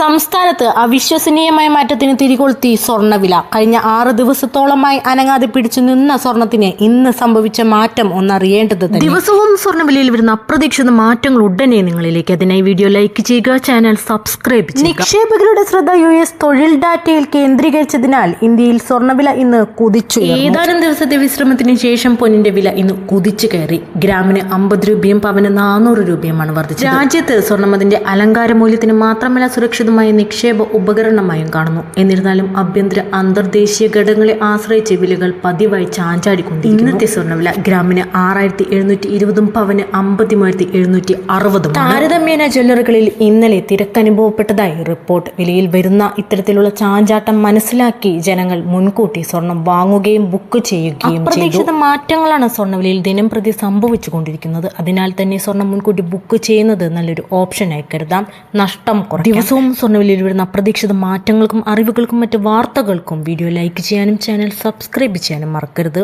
സംസ്ഥാനത്ത് അവിശ്വസനീയമായ മാറ്റത്തിന് തിരികൊളുത്തി സ്വർണവില കഴിഞ്ഞ ആറ് ദിവസത്തോളമായി അനങ്ങാതെ പിടിച്ചു നിന്ന സ്വർണത്തിന് ഇന്ന് സംഭവിച്ച മാറ്റം ഒന്നറിയേണ്ടത് ദിവസവും സ്വർണവിലയിൽ വരുന്ന അപ്രതീക്ഷിത മാറ്റങ്ങൾ ഉടനെ നിങ്ങളിലേക്ക്. അതിനായി വീഡിയോ ലൈക്ക് ചെയ്യുക ചാനൽ സബ്സ്ക്രൈബ് ചെയ്യുക. നിക്ഷേപകരുടെ ശ്രദ്ധ യു എസ് തൊഴിൽ ഡാറ്റയിൽ കേന്ദ്രീകരിച്ചതിനാൽ ഇന്ത്യയിൽ സ്വർണവില ഇന്ന് കുതിച്ചു ഏതാനും ദിവസത്തെ വിശ്രമത്തിന് ശേഷം പൊന്നിന്റെ വില ഇന്ന് കുതിച്ചു കയറി. ഗ്രാമിന് അമ്പത് രൂപയും പവന് നാനൂറ് രൂപയുമാണ് വർദ്ധിച്ചത്. രാജ്യത്ത് സ്വർണമതിന്റെ അലങ്കാര മൂല്യത്തിന് മാത്രമല്ല സുരക്ഷിതമായ നിക്ഷേപ ഉപകരണമായും കാണുന്നു. എന്നിരുന്നാലും ആഭ്യന്തര അന്തർദേശീയ ഘടകങ്ങളെ ആശ്രയിച്ച് വിലകൾ പതിവായി ചാഞ്ചാടിക്കൊണ്ട് ഇന്നത്തെ സ്വർണവില ഗ്രാമിന് ആറായിരത്തി എഴുന്നൂറ്റി ഇരുപതും പവന് അമ്പത്തിമൂവായിരത്തി എഴുന്നൂറ്റി അറുപതും താരതമ്യേന ജ്വല്ലറികളിൽ ഇന്നലെ തിരക്കനുഭവപ്പെട്ടതായി റിപ്പോർട്ട്. വിലയിൽ വരുന്ന ഇത്തരത്തിലുള്ള ചാഞ്ചാട്ടം മനസ്സിലാക്കി ജനങ്ങൾ മുൻകൂട്ടി സ്വർണം വാങ്ങുകയും ബുക്ക് ചെയ്യുകയും അപ്രതീക്ഷിത മാറ്റങ്ങളാണ് സ്വർണവിലയിൽ ദിനം പ്രതി സംഭവിച്ചുകൊണ്ടിരിക്കുന്നത്. അതിനാൽ തന്നെ സ്വർണം മുൻകൂട്ടി ബുക്ക് ചെയ്യുന്നത് നല്ലൊരു ഓപ്ഷനായി കരുതാം. നഷ്ടം ദിവസവും സ്വർണവിലയിൽ വരുന്ന അപ്രതീക്ഷിത മാറ്റങ്ങൾക്കും അറിവുകൾക്കും മറ്റ് വാർത്തകൾക്കും വീഡിയോ ലൈക്ക് ചെയ്യാനും ചാനൽ സബ്സ്ക്രൈബ് ചെയ്യാനും മറക്കരുത്.